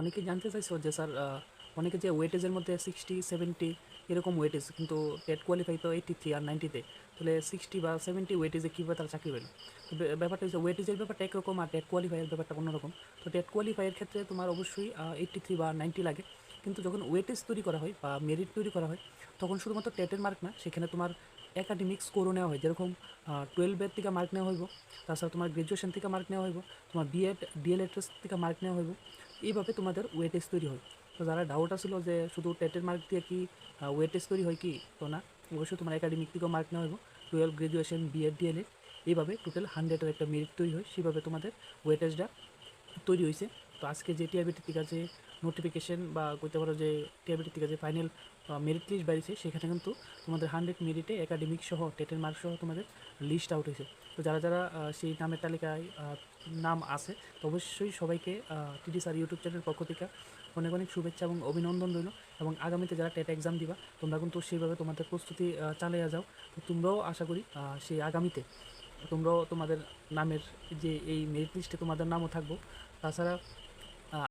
অনেকে জানতে চাইছো যে স্যার অনেকে যে ওয়েটেজের মধ্যে সিক্সটি সেভেন্টি এরকম ওয়েটেজ কিন্তু টেট কোয়ালিফাই তো এইটটি থ্রি আর নাইনটিতে তাহলে সিক্সটি বা সেভেন্টি ওয়েটেজে কীভাবে তারা চাকরি পেল? ব্যাপারটা হচ্ছে ওয়েটেজের ব্যাপারটা একরকম আর টেট কোয়ালিফাইয়ের ব্যাপারটা অন্যরকম। তো টেট কোয়ালিফাইয়ের ক্ষেত্রে তোমার অবশ্যই এইটটি থ্রি বা নাইনটি লাগে। কিন্তু যখন ওয়েটেজ তৈরি করা হয় বা মেরিট তৈরি করা হয়, তখন শুধুমাত্র টেটের মার্ক না, সেখানে তোমার একাডেমিক স্কোরও নেওয়া হয়। যেরকম টুয়েলভের থেকে মার্ক নেওয়া হইব, তাছাড়া তোমার গ্রাজুয়েশন থেকে মার্ক নেওয়া হইব, তোমার বিএড ডিএলএড থেকে মার্ক নেওয়া হইব, এইভাবে তোমাদের ওয়েটেজ তৈরি হয়। তো যারা ডাউট আসলো যে শুধু টেটের মার্ক দিয়ে কি ওয়েটেজ তৈরি হয় কি, তো না, অবশ্যই তোমার একাডেমিক থেকেও মার্ক নেওয়া হইব। Twelve graduation B Ed D El Ed এইভাবে টোটাল হান্ড্রেডের একটা মেরিট তৈরি হয়। সেভাবে তোমাদের ওয়েটেজটা তৈরি হয়েছে। তো আজকে যে টিআবিটির থেকে যে নোটিফিকেশন বা কইতে পারো যে টিআবিটির থেকে যে ফাইনাল মেরিট লিস্ট বেরিয়েছে, সেখানে কিন্তু তোমাদের হান্ড্রেড মেরিটে একাডেমিক সহ টেটের মার্ক সহ তোমাদের লিস্ট আউট হয়েছে। তো যারা যারা সেই নামের তালিকায় নাম আছে, তো অবশ্যই সবাইকে টিডি স্যার ইউটিউব চ্যানেলের পক্ষ থেকে অনেক অনেক শুভেচ্ছা এবং অভিনন্দন রইল। এবং আগামীতে যারা টেট এক্সাম দিবা, তোমরা কিন্তু সেইভাবে তোমাদের প্রস্তুতি চালিয়ে যাও। তো তোমরাও আশা করি সেই আগামীতে তোমরাও তোমাদের নামের যে এই মেরিট লিস্টে তোমাদের নামও থাকব। তাছাড়া